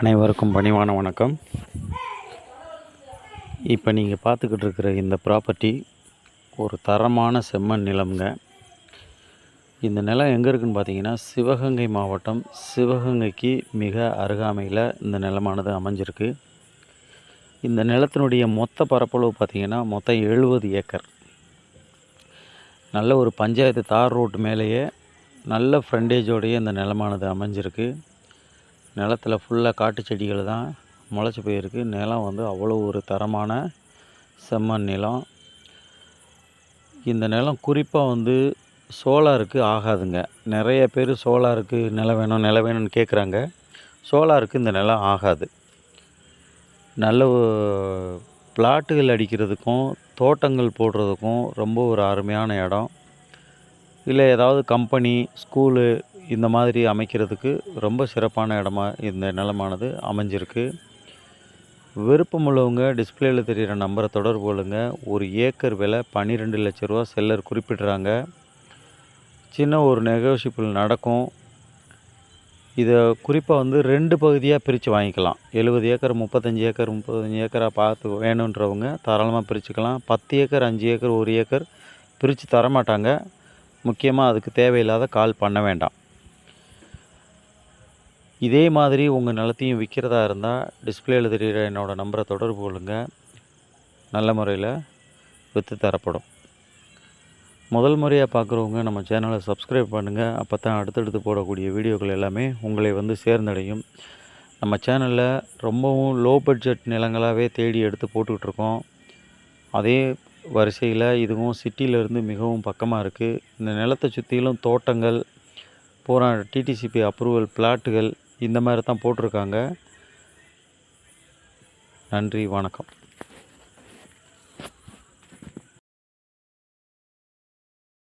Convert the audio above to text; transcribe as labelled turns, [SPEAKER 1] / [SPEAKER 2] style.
[SPEAKER 1] அனைவருக்கும் பணிவான வணக்கம். இப்போ நீங்கள் பார்த்துக்கிட்டு இருக்கிற இந்த ப்ராப்பர்ட்டி ஒரு தரமான செம்மண் நிலம்ங்க. இந்த நிலம் எங்கே இருக்குன்னு பார்த்தீங்கன்னா சிவகங்கை மாவட்டம் சிவகங்கைக்கு மிக அருகாமையில் இந்த நிலமானது அமைஞ்சிருக்கு. இந்த நிலத்தினுடைய மொத்த பரப்பளவு பார்த்தீங்கன்னா மொத்தம் எழுபது ஏக்கர். நல்ல ஒரு பஞ்சாயத்து தார் ரோட்டு மேலேயே நல்ல ஃப்ரண்டேஜோடையே இந்த நிலமானது அமைஞ்சிருக்கு. நிலத்தில் ஃபுல்லாக காட்டு செடிகள் தான் முளைச்சி போயிருக்கு. நிலம் வந்து அவ்வளோ ஒரு தரமான செம்மண் நிலம். இந்த நிலம் குறிப்பாக வந்து சோலாருக்கு ஆகாதுங்க. நிறைய பேர் சோலாருக்கு நிலம் வேணும் நிலம் வேணும்னு கேட்குறாங்க சோலாருக்கு இந்த நிலம் ஆகாது. நல்ல பிளாட்டுகள் அடிக்கிறதுக்கும் தோட்டங்கள் போடுறதுக்கும் ரொம்ப ஒரு அருமையான இடம். இல்லை ஏதாவது கம்பெனி ஸ்கூலு இந்த மாதிரி அமைக்கிறதுக்கு ரொம்ப சிறப்பான இடமா இந்த நிலமானது அமைஞ்சிருக்கு. விருப்பமுள்ளவங்க டிஸ்பிளேயில் தெரிகிற நம்பரை தொடர்பு கொள்ளுங்க. ஒரு ஏக்கர் விலை பன்னிரெண்டு லட்ச ரூபா செல்லர் குறிப்பிடுறாங்க. சின்ன ஒரு நெகோஷியபிள் நடக்கும். இதை குறிப்பாக வந்து ரெண்டு பகுதியாக பிரித்து வாங்கிக்கலாம். எழுபது ஏக்கர் முப்பத்தஞ்சு ஏக்கர் முப்பத்தஞ்சு ஏக்கராக பார்த்து வேணுன்றவங்க தாராளமாக பிரிச்சுக்கலாம். பத்து ஏக்கர் அஞ்சு ஏக்கர் ஒரு ஏக்கர் பிரித்து தரமாட்டாங்க. முக்கியமாக அதுக்கு தேவையில்லாத கால் பண்ண வேண்டாம். இதே மாதிரி உங்கள் நிலத்தையும் விற்கிறதா இருந்தால் டிஸ்பிளேயில் தெரிகிற என்னோடய நம்பரை தொடர்பு கொள்ளுங்கள் நல்ல முறையில் விற்று தரப்படும். முதல் முறையாக பார்க்குறவங்க நம்ம சேனலை சப்ஸ்கிரைப் பண்ணுங்கள் அப்போ தான் அடுத்தடுத்து போடக்கூடிய வீடியோக்கள் எல்லாமே உங்களை வந்து சேர்ந்தடையும். நம்ம சேனலில் ரொம்பவும் லோ பட்ஜெட் நிலங்களாகவே தேடி எடுத்து போட்டுக்கிட்டு இருக்கோம். அதே வரிசையில் இதுவும் சிட்டியிலேருந்து மிகவும் பக்கமாக இருக்குது இந்த நிலத்தை சுற்றிலும் தோட்டங்கள் பூரா டிடிசிபி அப்ரூவல் பிளாட்டுகள் இந்த மாதிரி தான் போட்டிருக்காங்க. நன்றி வணக்கம்.